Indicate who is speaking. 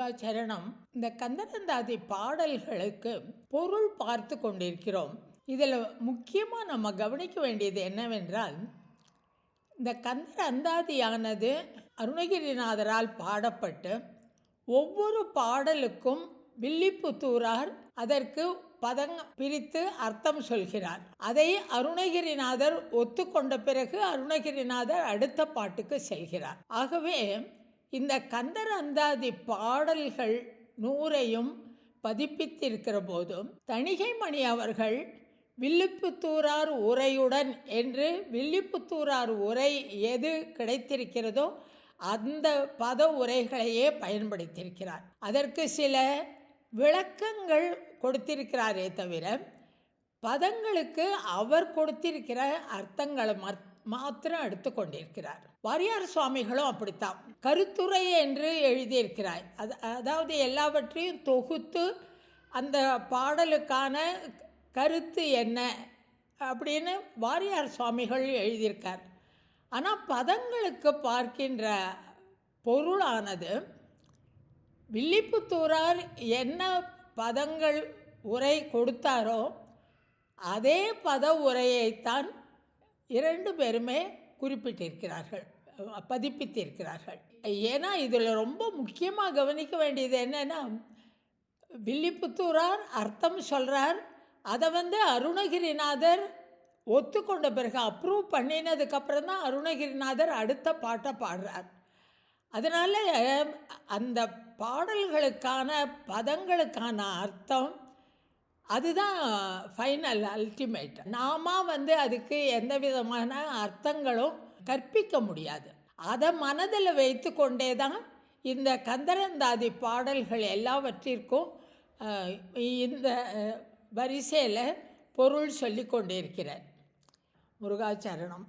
Speaker 1: சரணம். இந்த கந்தரந்தாதி பாடல்களுக்கு பொருள் பார்த்து கொண்டிருக்கிறோம். இதில் முக்கியமாக நம்ம கவனிக்க வேண்டியது என்னவென்றால் இந்த கந்தர் அந்தாதியானது அருணகிரிநாதரால் பாடப்பட்டு ஒவ்வொரு பாடலுக்கும் வில்லிப்புத்தூரார் அதற்கு பதங்க பிரித்து அர்த்தம் சொல்கிறார். அதை அருணகிரிநாதர் ஒத்துக்கொண்ட பிறகு அருணகிரிநாதர் அடுத்த பாட்டுக்கு செல்கிறார். ஆகவே இந்த கந்தர் அந்தாதி பாடல்கள் நூறையும் பதிப்பித்திருக்கிற போதும் தணிகைமணி அவர்கள் வில்லிப்புத்தூரார் உரையுடன் என்று வில்லிப்புத்தூரார் உரை எது கிடைத்திருக்கிறதோ அந்த பத உரைகளையே பயன்படுத்தியிருக்கிறார். அதற்கு சில விளக்கங்கள் கொடுத்திருக்கிறாரே தவிர பதங்களுக்கு அவர் கொடுத்திருக்கிற அர்த்தங்களை மத் மாத்திரம் எடுத்துக்கொண்டிருக்கிறார். வாரியார் சுவாமிகளும் அப்படித்தான். கருத்துரை என்று எழுதியிருக்கிறார். அது அதாவது எல்லாவற்றையும் தொகுத்து அந்த பாடலுக்கான கருத்து என்ன அப்படின்னு வாரியார் சுவாமிகள் எழுதியிருக்கார். ஆனால் பதங்களுக்கு பார்க்கின்ற பொருளானது வில்லிப்புத்தூரார் என்ன பதங்கள் உரை கொடுத்தாரோ அதே பத உரையைத்தான் இரண்டு பேருமே குறிப்பிட்டிருக்கிறார்கள் பதிப்பித்திருக்கிறார்கள். ஏன்னா இதில் ரொம்ப முக்கியமாக கவனிக்க வேண்டியது என்னென்னா வில்லிபுத்தூரார் அர்த்தம் சொல்கிறார் அதை வந்து அருணகிரிநாதர் ஒத்துக்கொண்ட பிறகு அப்ரூவ் பண்ணினதுக்கப்புறம் தான் அருணகிரிநாதர் அடுத்த பாட்டை பாடுறார். அதனால் அந்த பாடல்களுக்கான பதங்களுக்கான அர்த்தம் அதுதான் ஃபைனல் அல்டிமேட் நாம வந்து அதுக்கு எந்த விதமான அர்த்தங்களும் கற்பிக்க முடியாது. அதை மனதில் வைத்து கொண்டே தான் இந்த கந்தரந்தாதி பாடல்கள் எல்லாவற்றிற்கும் இந்த வரிசையில் பொருள் சொல்லி கொண்டிருக்கிறேன் முருகாச்சரணம்.